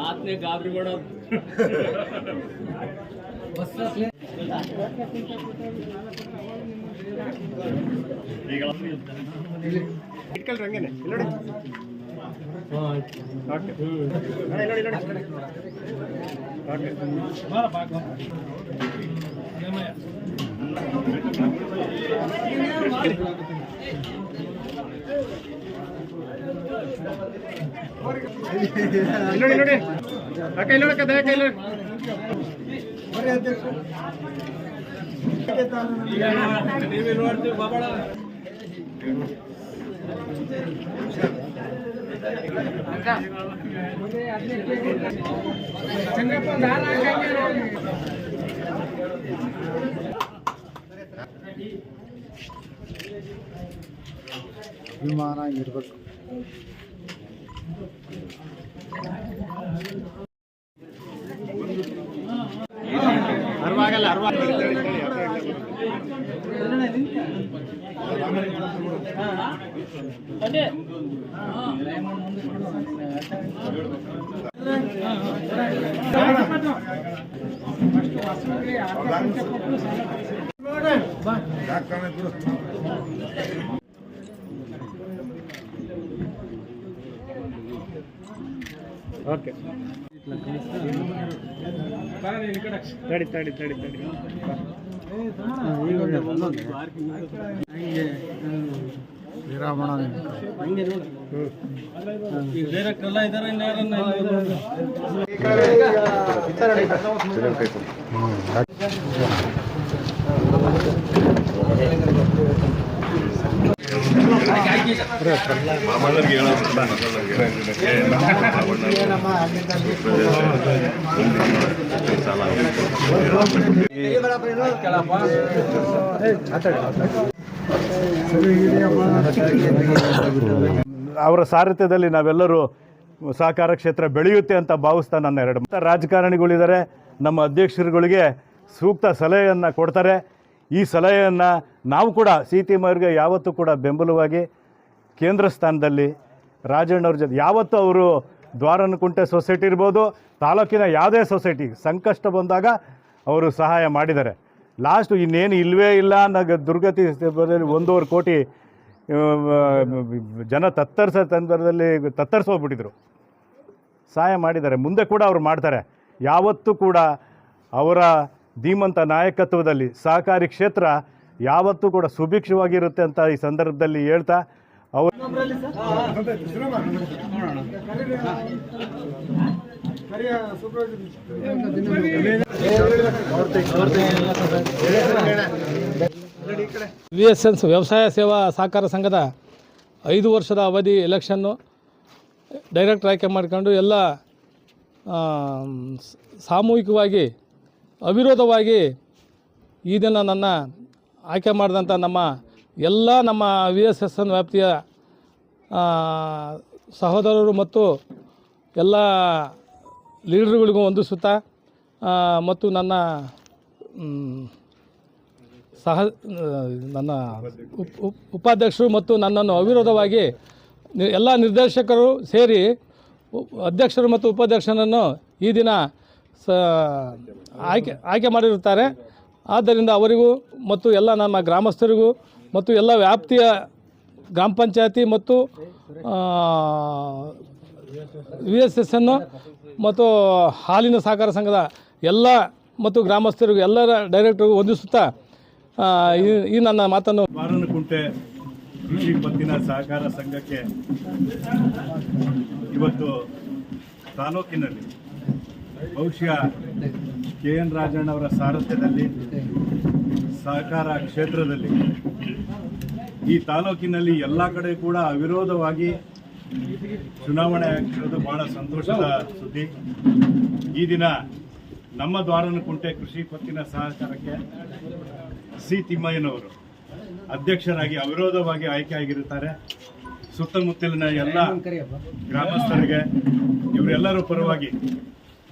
ಆತ್ನೇ ಗಾಬರಿ ಮಾಡೋದು ಇಟ್ಕೊಳ್ರಿ ಹಂಗೇನೆ ನೋಡಿ ಓಕೆ ನೋಡಿ ನೋಡಿ. ಕೈ ಅಕ್ಕ ದಯಕ ಇಲ್ಲಿ ಟಿವಿ ನೋಡ್ತೀವಿ ಬಾಬಾಳ ಇರಬೇಕು. ಅರ್ವಾಗಲ್ಲ ಓಕೆ. ತಡಿ ತಡಿ ತಡಿ ತಡಿ. ಬೇರೆ ಕಲ್ಲ ಇದಾರೆ ಇನ್ಯಾರನ್ನ ಅವರ ಸಾರಥ್ಯದಲ್ಲಿ ನಾವೆಲ್ಲರೂ ಸಹಕಾರ ಕ್ಷೇತ್ರ ಬೆಳೆಯುತ್ತೆ ಅಂತ ಭಾವಿಸ್ತಾ ನನ್ನ ಎರಡು ರಾಜಕಾರಣಿಗಳಿದ್ದಾರೆ. ನಮ್ಮ ಅಧ್ಯಕ್ಷರುಗಳಿಗೆ ಸೂಕ್ತ ಸಲಹೆಯನ್ನು ಕೊಡ್ತಾರೆ. ಈ ಸಲಹೆಯನ್ನು ನಾವು ಕೂಡ ಸಿ ಟಿ ಮೈರ್ಗೆ ಯಾವತ್ತೂ ಕೂಡ ಬೆಂಬಲವಾಗಿ ಕೇಂದ್ರ ಸ್ಥಾನದಲ್ಲಿ ರಾಜಣ್ಣವ್ರ ಜೊತೆ ಯಾವತ್ತೂ ಅವರು ದ್ವಾರನಕುಂಟೆ ಸೊಸೈಟಿ ಇರ್ಬೋದು, ತಾಲೂಕಿನ ಯಾವುದೇ ಸೊಸೈಟಿ ಸಂಕಷ್ಟ ಬಂದಾಗ ಅವರು ಸಹಾಯ ಮಾಡಿದ್ದಾರೆ. ಲಾಸ್ಟು ಇನ್ನೇನು ಇಲ್ಲವೇ ಇಲ್ಲ ಅನ್ನೋ ದುರ್ಗತಿ ಒಂದೂವರೆ ಕೋಟಿ ಜನ ತತ್ತರಿಸ ಸಂದರ್ಭದಲ್ಲಿ ತತ್ತರಿಸೋಗ್ಬಿಟ್ಟಿದ್ರು. ಸಹಾಯ ಮಾಡಿದ್ದಾರೆ. ಮುಂದೆ ಕೂಡ ಅವ್ರು ಮಾಡ್ತಾರೆ. ಯಾವತ್ತೂ ಕೂಡ ಅವರ ಧೀಮಂತ ನಾಯಕತ್ವದಲ್ಲಿ ಸಹಕಾರಿ ಕ್ಷೇತ್ರ ಯಾವತ್ತೂ ಕೂಡ ಸುಭಿಕ್ಷವಾಗಿರುತ್ತೆ ಅಂತ ಈ ಸಂದರ್ಭದಲ್ಲಿ ಹೇಳ್ತಾ ಅವರು ವಿ ಎಸ್ ಎನ್ಸ್ ವ್ಯವಸಾಯ ಸೇವಾ ಸಹಕಾರ ಸಂಘದ ಐದು ವರ್ಷದ ಅವಧಿ ಎಲೆಕ್ಷನ್ನು ಡೈರೆಕ್ಟ್ ಆಯ್ಕೆ ಮಾಡ್ಕೊಂಡು ಎಲ್ಲ ಆ, ಸಾಮೂಹಿಕವಾಗಿ ಅವಿರೋಧವಾಗಿ ಈ ದಿನ ನನ್ನ ಆಯ್ಕೆ ಮಾಡಿದಂಥ ನಮ್ಮ ಎಲ್ಲ ನಮ್ಮ ವಿ ಎಸ್ ಎಸ್ ಎನ್ ವ್ಯಾಪ್ತಿಯ ಸಹೋದರರು ಮತ್ತು ಎಲ್ಲ ಲೀಡರ್ಗಳಿಗೂ ವಂದಿಸುತ್ತಾ ಆ, ಮತ್ತು ನನ್ನ ಸಹ ನನ್ನ ಉಪ್ ಉಪ್ ಉಪಾಧ್ಯಕ್ಷರು ಮತ್ತು ನನ್ನನ್ನು ಅವಿರೋಧವಾಗಿ ಎಲ್ಲ ನಿರ್ದೇಶಕರು ಸೇರಿ ಅಧ್ಯಕ್ಷರು ಮತ್ತು ಉಪಾಧ್ಯಕ್ಷರನ್ನು ಈ ದಿನ ಸ, ಆಯ್ಕೆ ಆಯ್ಕೆ ಮಾಡಿರುತ್ತಾರೆ. ಆದ್ದರಿಂದ ಅವರಿಗೂ ಮತ್ತು ಎಲ್ಲ ನಮ್ಮ ಗ್ರಾಮಸ್ಥರಿಗೂ ಮತ್ತು ಎಲ್ಲ ವ್ಯಾಪ್ತಿಯ ಗ್ರಾಮ ಪಂಚಾಯತಿ ಮತ್ತು ವಿ ಎಸ್ ಎಸ್ ಅನ್ನು ಮತ್ತು ಹಾಲಿನ ಸಹಕಾರ ಸಂಘದ ಎಲ್ಲ ಮತ್ತು ಗ್ರಾಮಸ್ಥರಿಗೂ ಎಲ್ಲರ ಡೈರೆಕ್ಟರ್ಗೂ ವಂದಿಸುತ್ತಾ ಈ- ನನ್ನ ಮಾತನ್ನು ಬಾರನಕುಂಟೆ ಕೃಷಿ ಪತ್ತಿನ ಸಹಕಾರ ಸಂಘಕ್ಕೆ ಇವತ್ತು ತಾಲೂಕಿನಲ್ಲಿ ಬಹುಶಃ ಕೆ ಎನ್ ರಾಜಣ್ಣವರ ಸಾರಥ್ಯದಲ್ಲಿ ಸಹಕಾರ ಕ್ಷೇತ್ರದಲ್ಲಿ ಈ ತಾಲೂಕಿನಲ್ಲಿ ಎಲ್ಲ ಕಡೆ ಕೂಡ ಅವಿರೋಧವಾಗಿ ಚುನಾವಣೆ ಆಗಿರೋದು ಬಹಳ ಸಂತೋಷದ ಸುದ್ದಿ. ಈ ದಿನ ನಮ್ಮ ದ್ವಾರನಕುಂಟೆ ಕೃಷಿ ಪತ್ತಿನ ಸಹಕಾರಕ್ಕೆ ಸಿ ತಿಮ್ಮಯ್ಯನವರು ಅಧ್ಯಕ್ಷರಾಗಿ ಅವಿರೋಧವಾಗಿ ಆಯ್ಕೆ ಆಗಿರುತ್ತಾರೆ. ಸುತ್ತಮುತ್ತಲಿನ ಎಲ್ಲ ಗ್ರಾಮಸ್ಥರಿಗೆ ಇವರೆಲ್ಲರೂ ಪರವಾಗಿ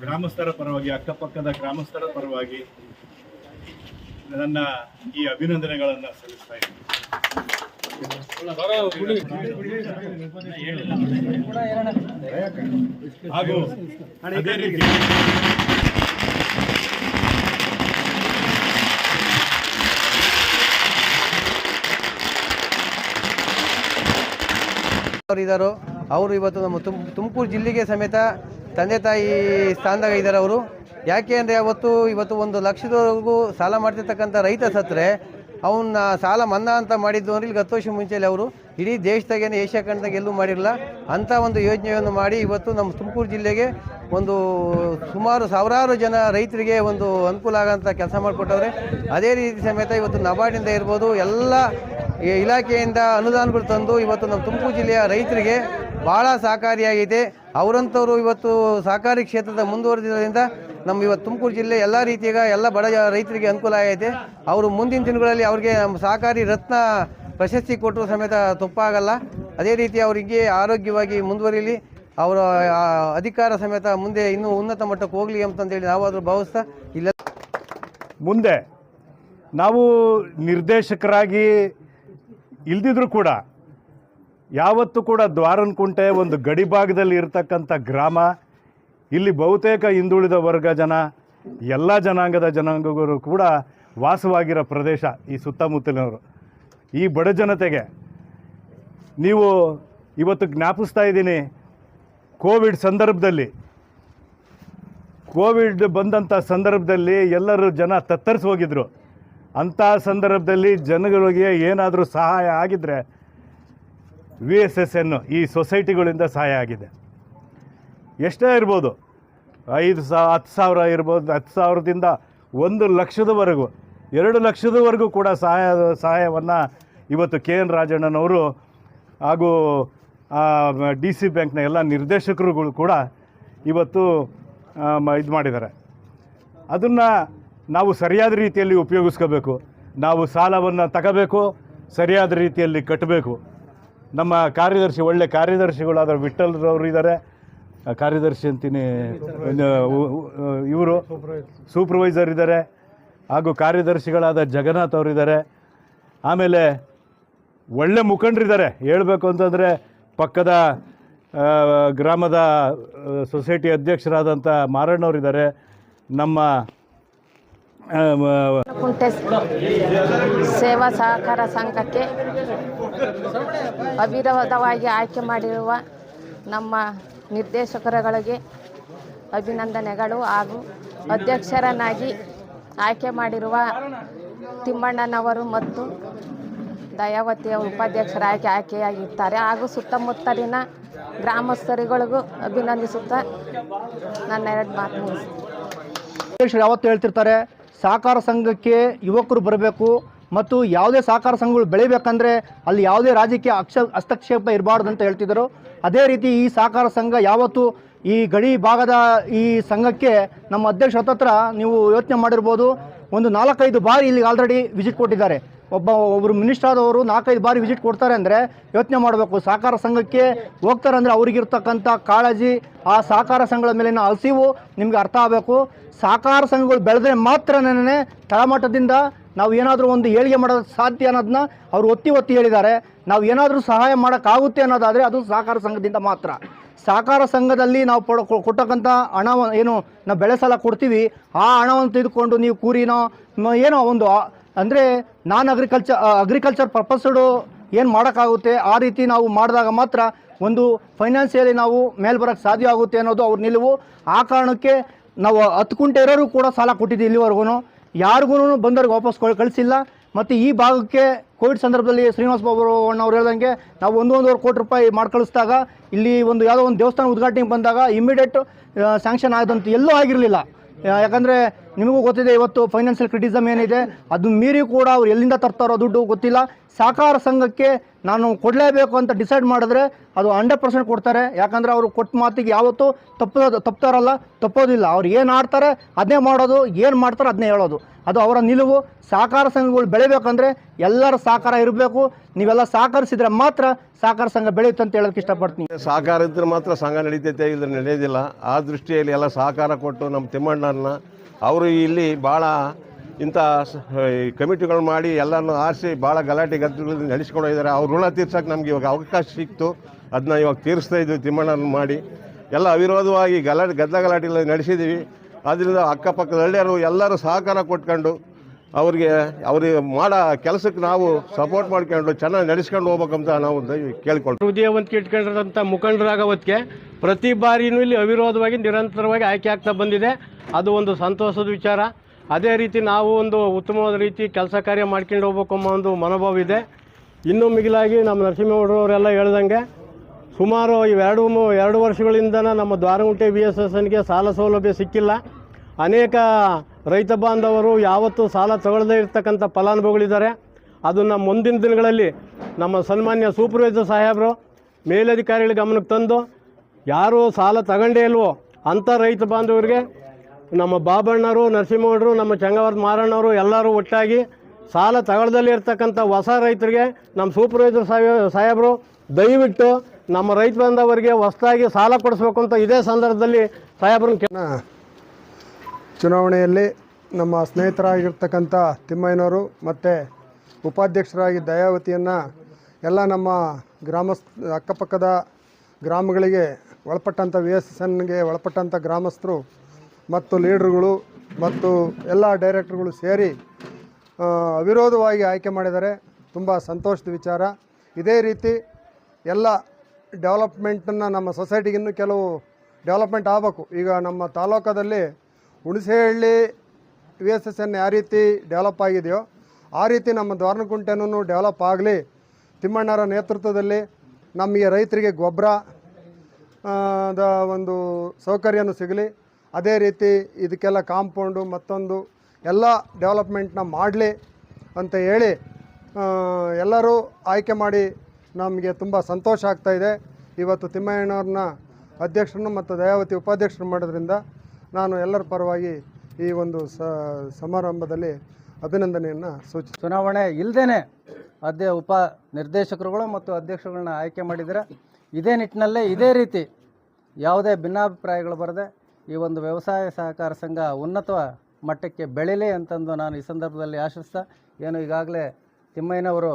ಗ್ರಾಮಸ್ಥರ ಪರವಾಗಿ, ಅಕ್ಕಪಕ್ಕದ ಗ್ರಾಮಸ್ಥರ ಪರವಾಗಿ ನನ್ನ ಈ ಅಭಿನಂದನೆಗಳನ್ನು ಸಲ್ಲಿಸ್ತಾ ಇದ್ದೀನಿ. ಹಾಗೂ ಅವರು ಇವತ್ತು ನಮ್ಮ ತುಮ್, ತುಮಕೂರು ಜಿಲ್ಲೆಗೆ ಸಮೇತ ತಂದೆ ತಾಯಿ ಸ್ಥಾನದಾಗ ಇದ್ದಾರೆ ಅವರು ಯಾಕೆ ಅಂದರೆ ಅವತ್ತು ಇವತ್ತು ಒಂದು ಲಕ್ಷದವರೆಗೂ ಸಾಲ ಮಾಡ್ತಿರ್ತಕ್ಕಂಥ ರೈತ ಸತ್ತರೆ ಅವನ್ನ ಸಾಲ ಮನ್ನಾ ಅಂತ ಮಾಡಿದ್ದು ಅಂದ್ರೆ ಇಲ್ಲಿ ಹತ್ತು ವರ್ಷ ಮುಂಚೆಯಲ್ಲಿ ಅವರು. ಇಡೀ ದೇಶದಾಗೇನೆ, ಏಷ್ಯಾ ಖಂಡದಾಗ ಎಲ್ಲೂ ಮಾಡಿರಲಿಲ್ಲ ಅಂಥ ಒಂದು ಯೋಜನೆಯನ್ನು ಮಾಡಿ ಇವತ್ತು ನಮ್ಮ ತುಮಕೂರು ಜಿಲ್ಲೆಗೆ ಒಂದು ಸುಮಾರು ಸಾವಿರಾರು ಜನ ರೈತರಿಗೆ ಒಂದು ಅನುಕೂಲ ಆಗೋಂಥ ಕೆಲಸ ಮಾಡಿಕೊಟ್ಟವ್ರೆ. ಅದೇ ರೀತಿ ಸಮೇತ ಇವತ್ತು ನಬಾರ್ಡಿಂದ ಇರ್ಬೋದು, ಎಲ್ಲ ಇಲಾಖೆಯಿಂದ ಅನುದಾನಗಳು ತಂದು ಇವತ್ತು ನಮ್ಮ ತುಮಕೂರು ಜಿಲ್ಲೆಯ ರೈತರಿಗೆ ಭಾಳ ಸಹಕಾರಿಯಾಗಿದೆ. ಅವರಂಥವ್ರು ಇವತ್ತು ಸಹಕಾರಿ ಕ್ಷೇತ್ರದ ಮುಂದುವರೆದಿರೋದ್ರಿಂದ ನಮ್ಮ ಇವತ್ತು ತುಮಕೂರು ಜಿಲ್ಲೆ ಎಲ್ಲ ರೀತಿಯಾಗ ಎಲ್ಲ ಬಡ ರೈತರಿಗೆ ಅನುಕೂಲ ಆಗೈತೆ. ಅವರು ಮುಂದಿನ ದಿನಗಳಲ್ಲಿ ಅವ್ರಿಗೆ ಸಹಕಾರಿ ರತ್ನ ಪ್ರಶಸ್ತಿ ಕೊಟ್ಟರು ಸಮೇತ ತಪ್ಪಾಗಲ್ಲ. ಅದೇ ರೀತಿ ಅವರಿಗೆ ಆರೋಗ್ಯವಾಗಿ ಮುಂದುವರಿಲಿ. ಅವರ ಅಧಿಕಾರ ಸಮೇತ ಮುಂದೆ ಇನ್ನೂ ಉನ್ನತ ಮಟ್ಟಕ್ಕೆ ಹೋಗಲಿ ಅಂತಂದೇಳಿ ನಾವಾದರೂ ಭಾವಿಸ್ತಾ ಇಲ್ಲ. ಮುಂದೆ ನಾವು ನಿರ್ದೇಶಕರಾಗಿ ಇಲ್ದಿದ್ರು ಕೂಡ ಯಾವತ್ತೂ ಕೂಡ ದ್ವಾರನಕುಂಟೆ ಒಂದು ಗಡಿ ಭಾಗದಲ್ಲಿ ಇರತಕ್ಕಂಥ ಗ್ರಾಮ, ಇಲ್ಲಿ ಬಹುತೇಕ ಹಿಂದುಳಿದ ವರ್ಗ ಜನ, ಎಲ್ಲ ಜನಾಂಗದ ಜನಾಂಗಗಳು ಕೂಡ ವಾಸವಾಗಿರೋ ಪ್ರದೇಶ ಈ ಸುತ್ತಮುತ್ತಲಿನವರು. ಈ ಬಡ ಜನತೆಗೆ ನೀವು ಇವತ್ತು ಜ್ಞಾಪಿಸ್ತಾ ಇದ್ದೀನಿ, ಕೋವಿಡ್ ಸಂದರ್ಭದಲ್ಲಿ, ಕೋವಿಡ್ ಬಂದಂಥ ಸಂದರ್ಭದಲ್ಲಿ ಎಲ್ಲರೂ ಜನ ತತ್ತರಿಸಿ ಹೋಗಿದ್ರು. ಅಂಥ ಸಂದರ್ಭದಲ್ಲಿ ಜನಗಳಿಗೆ ಏನಾದರೂ ಸಹಾಯ ಆಗಿದ್ದರೆ ವಿ ಎಸ್ ಎಸ್ ಎನ್ನು ಈ ಸೊಸೈಟಿಗಳಿಂದ ಸಹಾಯ ಆಗಿದೆ. ಎಷ್ಟೇ ಇರ್ಬೋದು, ಐದು ಸಾ, ಹತ್ತು ಸಾವಿರ ಇರ್ಬೋದು, ಹತ್ತು ಸಾವಿರದಿಂದ ಒಂದು ಲಕ್ಷದವರೆಗೂ, ಎರಡು ಲಕ್ಷದವರೆಗೂ ಕೂಡ ಸಹಾಯ, ಸಹಾಯವನ್ನು ಇವತ್ತು ಕೆ ಎನ್ ರಾಜಣ್ಣನವರು ಹಾಗೂ ಡಿ ಸಿ ಬ್ಯಾಂಕ್ನ ಎಲ್ಲ ನಿರ್ದೇಶಕರುಗಳು ಕೂಡ ಇವತ್ತು ಇದು ಮಾಡಿದ್ದಾರೆ. ಅದನ್ನು ನಾವು ಸರಿಯಾದ ರೀತಿಯಲ್ಲಿ ಉಪಯೋಗಿಸ್ಕೋಬೇಕು. ನಾವು ಸಾಲವನ್ನು ತಗೋಬೇಕು, ಸರಿಯಾದ ರೀತಿಯಲ್ಲಿ ಕಟ್ಟಬೇಕು. ನಮ್ಮ ಕಾರ್ಯದರ್ಶಿ ಒಳ್ಳೆ ಕಾರ್ಯದರ್ಶಿಗಳಾದ ವಿಠಲ್ರವರು ಇದ್ದಾರೆ ಕಾರ್ಯದರ್ಶಿ ಅಂತೀನಿ ಇವರು. ಸೂಪರ್ವೈಸರ್ ಇದ್ದಾರೆ ಹಾಗೂ ಕಾರ್ಯದರ್ಶಿಗಳಾದ ಜಗನ್ನಾಥ್ ಅವರಿದ್ದಾರೆ ಆಮೇಲೆ ಒಳ್ಳೆ ಮುಖಂಡರಿದ್ದಾರೆ ಹೇಳಬೇಕು ಅಂತಂದರೆ ಪಕ್ಕದ ಗ್ರಾಮದ ಸೊಸೈಟಿ ಅಧ್ಯಕ್ಷರಾದಂಥ ಮಾರಣ್ಣವರಿದ್ದಾರೆ ನಮ್ಮ ಸೇವಾ ಸಹಕಾರ ಸಂಘಕ್ಕೆ ಅವಿರೋಧವಾಗಿ ಆಯ್ಕೆ ಮಾಡಿರುವ ನಮ್ಮ ನಿರ್ದೇಶಕರುಗಳಿಗೆ ಅಭಿನಂದನೆಗಳು ಹಾಗೂ ಅಧ್ಯಕ್ಷರನ್ನಾಗಿ ಆಯ್ಕೆ ಮಾಡಿರುವ ತಿಮ್ಮಣ್ಣನವರು ಮತ್ತು ದಯಾವತಿಯ ಉಪಾಧ್ಯಕ್ಷರಾಗಿ ಆಯ್ಕೆಯಾಗಿರ್ತಾರೆ ಹಾಗೂ ಸುತ್ತಮುತ್ತಲಿನ ಗ್ರಾಮಸ್ಥರುಗಳಿಗೂ ಅಭಿನಂದಿಸುತ್ತಾ ನನ್ನ ಎರಡು ಮಾತು ಮುಗಿಸ್ತೀನಿ ಯಾವತ್ತು ಹೇಳ್ತಿರ್ತಾರೆ, ಸಹಕಾರ ಸಂಘಕ್ಕೆ ಯುವಕರು ಬರಬೇಕು ಮತ್ತು ಯಾವುದೇ ಸಹಕಾರ ಸಂಘಗಳು ಬೆಳಿಬೇಕಂದ್ರೆ ಅಲ್ಲಿ ಯಾವುದೇ ರಾಜಕೀಯ ಅಕ್ಷ ಹಸ್ತಕ್ಷೇಪ ಇರಬಾರ್ದು ಅಂತ ಹೇಳ್ತಿದ್ದರು ಅದೇ ರೀತಿ ಈ ಸಹಕಾರ ಸಂಘ ಯಾವತ್ತು ಈ ಗಡಿ ಭಾಗದ ಈ ಸಂಘಕ್ಕೆ ನಮ್ಮ ಅಧ್ಯಕ್ಷ ಹತ್ತತ್ರ ನೀವು ಯೋಚನೆ ಮಾಡಿರ್ಬೋದು. ಒಂದು ನಾಲ್ಕೈದು ಬಾರಿ ಇಲ್ಲಿಗೆ ಆಲ್ರೆಡಿ ವಿಸಿಟ್ ಕೊಟ್ಟಿದ್ದಾರೆ. ಒಬ್ಬ ಒಬ್ಬರು ಮಿನಿಸ್ಟರ್ ಆದವರು ನಾಲ್ಕೈದು ಬಾರಿ ವಿಸಿಟ್ ಕೊಡ್ತಾರೆ ಅಂದರೆ ಯೋಚನೆ ಮಾಡಬೇಕು. ಸಹಕಾರ ಸಂಘಕ್ಕೆ ಹೋಗ್ತಾರೆ ಅಂದರೆ ಅವ್ರಿಗಿರ್ತಕ್ಕಂಥ ಕಾಳಜಿ, ಆ ಸಹಕಾರ ಸಂಘಗಳ ಮೇಲಿನ ಹಸಿವು ನಿಮಗೆ ಅರ್ಥ ಆಗಬೇಕು. ಸಹಕಾರ ಸಂಘಗಳು ಬೆಳೆದ್ರೆ ಮಾತ್ರನೇ ತಳಮಟ್ಟದಿಂದ ನಾವು ಏನಾದರೂ ಒಂದು ಏಳಿಗೆ ಮಾಡೋದು ಸಾಧ್ಯ ಅನ್ನೋದನ್ನ ಅವರು ಒತ್ತಿ ಒತ್ತಿ ಹೇಳಿದ್ದಾರೆ. ನಾವು ಏನಾದರೂ ಸಹಾಯ ಮಾಡೋಕ್ಕಾಗುತ್ತೆ ಅನ್ನೋದಾದರೆ ಅದು ಸಹಕಾರ ಸಂಘದಿಂದ ಮಾತ್ರ. ಸಹಕಾರ ಸಂಘದಲ್ಲಿ ನಾವು ಪಡ ಕೊಟ್ಟಕ್ಕಂಥ ಹಣ ಏನು ನಾವು ಬೆಳೆ ಸಾಲ ಕೊಡ್ತೀವಿ. ಆ ಹಣವನ್ನು ತೆಗೆದುಕೊಂಡು ನೀವು ಕೂರಿನೋ ಏನೋ ಒಂದು ಅಂದರೆ ನಾನ್ ಅಗ್ರಿಕಲ್ಚರ್ ಅಗ್ರಿಕಲ್ಚರ್ ಪರ್ಪಸ್ಡು ಏನು ಮಾಡೋಕ್ಕಾಗುತ್ತೆ? ಆ ರೀತಿ ನಾವು ಮಾಡಿದಾಗ ಮಾತ್ರ ಒಂದು ಫೈನಾನ್ಸಿಯಲಿ ನಾವು ಮೇಲೆ ಬರೋಕ್ಕೆ ಸಾಧ್ಯ ಆಗುತ್ತೆ ಅನ್ನೋದು ಅವ್ರ ನಿಲುವು. ಆ ಕಾರಣಕ್ಕೆ ನಾವು ಹತ್ತು ಕುಂಟೆ ಇರೋರು ಕೂಡ ಸಾಲ ಕೊಟ್ಟಿದ್ದೀವಿ ಇಲ್ಲಿವರೆಗೂ ಯಾರಿಗೂ ಬಂದವ್ರಿಗೆ ವಾಪಸ್ ಕಳ್- ಕಳಿಸಿಲ್ಲ. ಮತ್ತು ಈ ಭಾಗಕ್ಕೆ ಕೋವಿಡ್ ಸಂದರ್ಭದಲ್ಲಿ ಶ್ರೀನಿವಾಸ ಬಾಬು ಅಣ್ಣವ್ರು ಹೇಳ್ದಂಗೆ ನಾವು ಒಂದು ಒಂದೂವರೆ ಕೋಟಿ ರೂಪಾಯಿ ಮಾಡಿ ಕಳಿಸಿದಾಗ, ಇಲ್ಲಿ ಒಂದು ಯಾವುದೋ ಒಂದು ದೇವಸ್ಥಾನ ಉದ್ಘಾಟನೆಗೆ ಬಂದಾಗ ಇಮಿಡಿಯೇಟ್ ಸ್ಯಾಂಕ್ಷನ್ ಆದಂತ ಎಲ್ಲೂ ಆಗಿರಲಿಲ್ಲ. ಯಾಕಂದರೆ ನಿಮಗೂ ಗೊತ್ತಿದೆ ಇವತ್ತು ಫೈನಾನ್ಷಿಯಲ್ ಕ್ರಿಟಿಸಮ್ ಏನಿದೆ, ಅದು ಮೀರಿ ಕೂಡ ಅವ್ರು ಎಲ್ಲಿಂದ ತರ್ತಾರೋ ದುಡ್ಡು ಗೊತ್ತಿಲ್ಲ. ಸಹಕಾರ ಸಂಘಕ್ಕೆ ನಾನು ಕೊಡಲೇಬೇಕು ಅಂತ ಡಿಸೈಡ್ ಮಾಡಿದ್ರೆ ಅದು ಹಂಡ್ರೆಡ್ ಪರ್ಸೆಂಟ್ ಕೊಡ್ತಾರೆ. ಯಾಕಂದರೆ ಅವರು ಕೊಟ್ಟ ಮಾತಿಗೆ ಯಾವತ್ತೂ ತಪ್ಪೋದು ತಪ್ತಾರಲ್ಲ, ತಪ್ಪೋದಿಲ್ಲ. ಅವ್ರು ಏನು ಆಡ್ತಾರೆ ಅದನ್ನೇ ಮಾಡೋದು, ಏನು ಮಾಡ್ತಾರೆ ಅದನ್ನೇ ಹೇಳೋದು. ಅದು ಅವರ ನಿಲುವು. ಸಹಕಾರ ಸಂಘಗಳು ಬೆಳೀಬೇಕಂದ್ರೆ ಎಲ್ಲರ ಸಹಕಾರ ಇರಬೇಕು. ನೀವೆಲ್ಲ ಸಹಕರಿಸಿದ್ರೆ ಮಾತ್ರ ಸಹಕಾರ ಸಂಘ ಬೆಳೆಯುತ್ತೆ ಅಂತ ಹೇಳೋಕ್ಕೆ ಇಷ್ಟಪಡ್ತೀನಿ. ಸಹಕಾರ ಇದ್ದರೆ ಮಾತ್ರ ಸಂಘ ನಡೀತೈತೆ ಇಲ್ಲದ್ರೆ ನಡೆಯೋದಿಲ್ಲ. ಆ ದೃಷ್ಟಿಯಲ್ಲಿ ಎಲ್ಲ ಸಹಕಾರ ಕೊಟ್ಟು ನಮ್ಮ ತಿಮ್ಮಣ್ಣನ ಅವರು ಇಲ್ಲಿ ಭಾಳ ಇಂಥ ಕಮಿಟಿಗಳು ಮಾಡಿ ಎಲ್ಲರನ್ನು ಆರಿಸಿ ಭಾಳ ಗಲಾಟೆ ಗದ್ದಲಗಳು ನಡೆಸ್ಕೊಂಡು ಹೋಗಿದ್ದಾರೆ. ಅವ್ರ ಋಣ ತೀರ್ಸೋಕೆ ನಮ್ಗೆ ಇವಾಗ ಅವಕಾಶ ಸಿಕ್ತು. ಅದನ್ನ ಇವಾಗ ತೀರಿಸ್ತಾ ಇದ್ವಿ ತಿಮ್ಮಣ್ಣನ ಮಾಡಿ. ಎಲ್ಲ ಅವಿರೋಧವಾಗಿ ಗಲಾಟೆ ಗದ್ದ ಗಲಾಟೆ ಎಲ್ಲ ನಡೆಸಿದ್ದೀವಿ. ಆದ್ದರಿಂದ ಅಕ್ಕಪಕ್ಕದ ಹಳ್ಳಿಯರು ಎಲ್ಲರೂ ಸಹಕಾರ ಕೊಟ್ಕೊಂಡು ಅವ್ರಿಗೆ ಅವ್ರಿಗೆ ಮಾಡೋ ಕೆಲಸಕ್ಕೆ ನಾವು ಸಪೋರ್ಟ್ ಮಾಡ್ಕೊಂಡು ಚೆನ್ನಾಗಿ ನಡೆಸ್ಕೊಂಡು ಹೋಗ್ಬೇಕಂತ ನಾವು ಕೇಳ್ಕೊಳ್ತೀವಿ. ಹೃದಯವಂತಿಕೆ ಇಟ್ಕೊಂಡಿರೋಂಥ ಮುಖಂಡರಾಗೋದಕ್ಕೆ ಪ್ರತಿ ಬಾರಿನೂ ಇಲ್ಲಿ ಅವಿರೋಧವಾಗಿ ನಿರಂತರವಾಗಿ ಆಯ್ಕೆ ಆಗ್ತಾ ಬಂದಿದೆ. ಅದು ಒಂದು ಸಂತೋಷದ ವಿಚಾರ. ಅದೇ ರೀತಿ ನಾವು ಒಂದು ಉತ್ತಮವಾದ ರೀತಿ ಕೆಲಸ ಕಾರ್ಯ ಮಾಡ್ಕೊಂಡು ಹೋಗ್ಬೇಕು ಅನ್ನೋ ಒಂದು ಮನೋಭಾವ ಇದೆ. ಇನ್ನೂ ಮಿಗಿಲಾಗಿ ನಮ್ಮ ನರಸಿಂಹಗೌಡರವರೆಲ್ಲ ಹೇಳ್ದಂಗೆ ಸುಮಾರು ಇವೆರಡು ಎರಡು ವರ್ಷಗಳಿಂದ ನಮ್ಮ ದ್ವಾರಗುಂಟೆ ಬಿ ಎಸ್ ಎಸ್ ಎನ್ಗೆ ಸಾಲ ಸೌಲಭ್ಯ ಸಿಕ್ಕಿಲ್ಲ. ಅನೇಕ ರೈತ ಬಾಂಧವರು ಯಾವತ್ತೂ ಸಾಲ ತಗೊಳ್ಳದೇ ಇರ್ತಕ್ಕಂಥ ಫಲಾನುಭವಿಗಳಿದ್ದಾರೆ. ಅದನ್ನು ಮುಂದಿನ ದಿನಗಳಲ್ಲಿ ನಮ್ಮ ಸನ್ಮಾನ್ಯ ಸೂಪರ್ವೈಸರ್ ಸಾಹೇಬರು, ಮೇಲಧಿಕಾರಿಗಳ ಗಮನಕ್ಕೆ ತಂದು ಯಾರು ಸಾಲ ತಗೊಂಡೇ ಇಲ್ವೋ ಅಂಥ ರೈತ ಬಾಂಧವರಿಗೆ ನಮ್ಮ ಬಾಬಣ್ಣರು, ನರಸಿಂಹಗೌಡರು, ನಮ್ಮ ಚಂಗವರದ ಮಾರಣ್ಣವರು ಎಲ್ಲರೂ ಒಟ್ಟಾಗಿ ಸಾಲ ತಗೊಳ್ದಲ್ಲೇ ಇರ್ತಕ್ಕಂಥ ಹೊಸ ರೈತರಿಗೆ, ನಮ್ಮ ಸೂಪರ್ವೈಸರ್ ಸಾಹೇಬ್, ಸಾಹೇಬರು, ದಯವಿಟ್ಟು ನಮ್ಮ ರೈತ ಬಂಧವರಿಗೆ ಹೊಸದಾಗಿ ಸಾಲ ಕೊಡಿಸ್ಬೇಕು ಅಂತ ಇದೇ ಸಂದರ್ಭದಲ್ಲಿ ಸಾಹೇಬ್ರನ್ನ ಚುನಾವಣೆಯಲ್ಲಿ ನಮ್ಮ ಸ್ನೇಹಿತರಾಗಿರ್ತಕ್ಕಂಥ ತಿಮ್ಮಯ್ಯನವರು ಮತ್ತು ಉಪಾಧ್ಯಕ್ಷರಾಗಿ ದಯಾವತಿಯನ್ನು ಎಲ್ಲ ನಮ್ಮ ಗ್ರಾಮಸ್, ಅಕ್ಕಪಕ್ಕದ ಗ್ರಾಮಗಳಿಗೆ, ಒಳಪಟ್ಟಂಥ ವಿ ಎಸ್ ಎಸ್ ಎನ್ಗೆ ಒಳಪಟ್ಟಂಥ ಗ್ರಾಮಸ್ಥರು ಮತ್ತು ಲೀಡ್ರುಗಳು ಮತ್ತು ಎಲ್ಲ ಡೈರೆಕ್ಟ್ರುಗಳು ಸೇರಿ ಅವಿರೋಧವಾಗಿ ಆಯ್ಕೆ ಮಾಡಿದ್ದಾರೆ ತುಂಬ ಸಂತೋಷದ ವಿಚಾರ. ಇದೇ ರೀತಿ ಎಲ್ಲ ಡೆವಲಪ್ಮೆಂಟನ್ನು ನಮ್ಮ ಸೊಸೈಟಿಗಿನ್ನೂ ಕೆಲವು ಡೆವಲಪ್ಮೆಂಟ್ ಆಗಬೇಕು. ಈಗ ನಮ್ಮ ತಾಲೂಕದಲ್ಲಿ Hunasehalli V S S N ಯಾವ ರೀತಿ ಡೆವಲಪ್ ಆಗಿದೆಯೋ, ಆ ರೀತಿ ನಮ್ಮ ದ್ವಾರನಕುಂಟೆನೂ ಡೆವಲಪ್ ಆಗಲಿ. ತಿಮ್ಮಣ್ಣರ ನೇತೃತ್ವದಲ್ಲಿ ನಮಗೆ ರೈತರಿಗೆ ಗೊಬ್ಬರ ಒಂದು ಸೌಕರ್ಯನೂ ಸಿಗಲಿ. ಅದೇ ರೀತಿ ಇದಕ್ಕೆಲ್ಲ ಕಾಂಪೌಂಡು ಮತ್ತೊಂದು ಎಲ್ಲ ಡೆವಲಪ್ಮೆಂಟ್ನ ಮಾಡಲಿ ಅಂತ ಹೇಳಿ ಎಲ್ಲರೂ ಆಯ್ಕೆ ಮಾಡಿ ನಮಗೆ ತುಂಬ ಸಂತೋಷ ಆಗ್ತಾ ಇದೆ. ಇವತ್ತು ತಿಮ್ಮಯ್ಯನವ್ರನ್ನ ಅಧ್ಯಕ್ಷರನ್ನು ಮತ್ತು ದಯಾವತಿ ಉಪಾಧ್ಯಕ್ಷರು ಮಾಡೋದ್ರಿಂದ ನಾನು ಎಲ್ಲರ ಪರವಾಗಿ ಈ ಒಂದು ಸಮಾರಂಭದಲ್ಲಿ ಅಭಿನಂದನೆಯನ್ನು ಸೂಚಿ ಚುನಾವಣೆ ಇಲ್ಲದೇ ಅಧ್ಯ ಉಪ ನಿರ್ದೇಶಕರುಗಳು ಮತ್ತು ಅಧ್ಯಕ್ಷರುಗಳನ್ನ ಆಯ್ಕೆ ಮಾಡಿದರೆ ಇದೇ ನಿಟ್ಟಿನಲ್ಲೇ ಇದೇ ರೀತಿ ಯಾವುದೇ ಭಿನ್ನಾಭಿಪ್ರಾಯಗಳು ಬರದೆ ಈ ಒಂದು ವ್ಯವಸಾಯ ಸಹಕಾರ ಸಂಘ ಉನ್ನತ ಮಟ್ಟಕ್ಕೆ ಬೆಳೀಲಿ ಅಂತಂದು ನಾನು ಈ ಸಂದರ್ಭದಲ್ಲಿ ಆಶಿಸ್ತಾ, ಏನು ಈಗಾಗಲೇ ತಿಮ್ಮಯ್ಯನವರು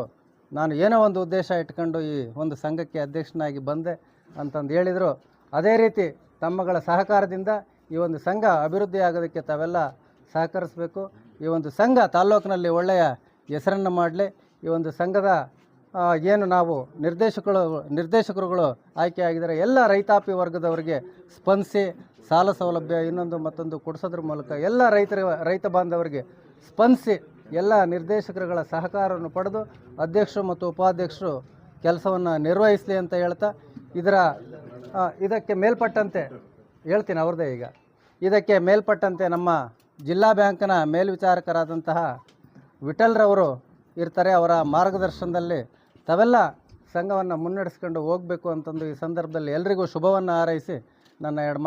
ನಾನು ಏನೋ ಒಂದು ಉದ್ದೇಶ ಇಟ್ಕೊಂಡು ಈ ಒಂದು ಸಂಘಕ್ಕೆ ಅಧ್ಯಕ್ಷನಾಗಿ ಬಂದೆ ಅಂತಂದು ಹೇಳಿದರು. ಅದೇ ರೀತಿ ತಮ್ಮಗಳ ಸಹಕಾರದಿಂದ ಈ ಒಂದು ಸಂಘ ಅಭಿವೃದ್ಧಿ ಆಗೋದಕ್ಕೆ ತಾವೆಲ್ಲ ಸಹಕರಿಸಬೇಕು. ಈ ಒಂದು ಸಂಘ ತಾಲ್ಲೂಕಿನಲ್ಲಿ ಒಳ್ಳೆಯ ಹೆಸರನ್ನು ಮಾಡಲಿ. ಈ ಒಂದು ಸಂಘದ ಏನು ನಾವು ನಿರ್ದೇಶಕರು, ನಿರ್ದೇಶಕರುಗಳು ಆಯ್ಕೆಯಾಗಿದ್ದಾರೆ ಎಲ್ಲ ರೈತಾಪಿ ವರ್ಗದವರಿಗೆ ಸ್ಪಂದಿಸಿ ಸಾಲ ಸೌಲಭ್ಯ ಇನ್ನೊಂದು ಮತ್ತೊಂದು ಕೊಡಿಸೋದ್ರ ಮೂಲಕ ಎಲ್ಲ ರೈತರ, ರೈತ ಬಾಂಧವರಿಗೆ ಸ್ಪಂದಿಸಿ ಎಲ್ಲ ನಿರ್ದೇಶಕರುಗಳ ಸಹಕಾರವನ್ನು ಪಡೆದು ಅಧ್ಯಕ್ಷರು ಮತ್ತು ಉಪಾಧ್ಯಕ್ಷರು ಕೆಲಸವನ್ನು ನಿರ್ವಹಿಸಲಿ ಅಂತ ಹೇಳ್ತಾ ಇದರ ಇದಕ್ಕೆ ಮೇಲ್ಪಟ್ಟಂತೆ ಹೇಳ್ತೀನಿ ಅವ್ರದ್ದೇ ಈಗ. ಇದಕ್ಕೆ ಮೇಲ್ಪಟ್ಟಂತೆ ನಮ್ಮ ಜಿಲ್ಲಾ ಬ್ಯಾಂಕ್ನ ಮೇಲ್ವಿಚಾರಕರಾದಂತಹ ವಿಠಲ್ರವರು ಇರ್ತಾರೆ. ಅವರ ಮಾರ್ಗದರ್ಶನದಲ್ಲಿ ತಾವೆಲ್ಲ ಸಂಘವನ್ನು ಮುನ್ನಡೆಸ್ಕೊಂಡು ಹೋಗಬೇಕು ಅಂತಂದು ಈ ಸಂದರ್ಭದಲ್ಲಿ ಎಲ್ರಿಗೂ ಶುಭವನ್ನು ಹಾರೈಸಿ ನನ್ನ ಎರಡು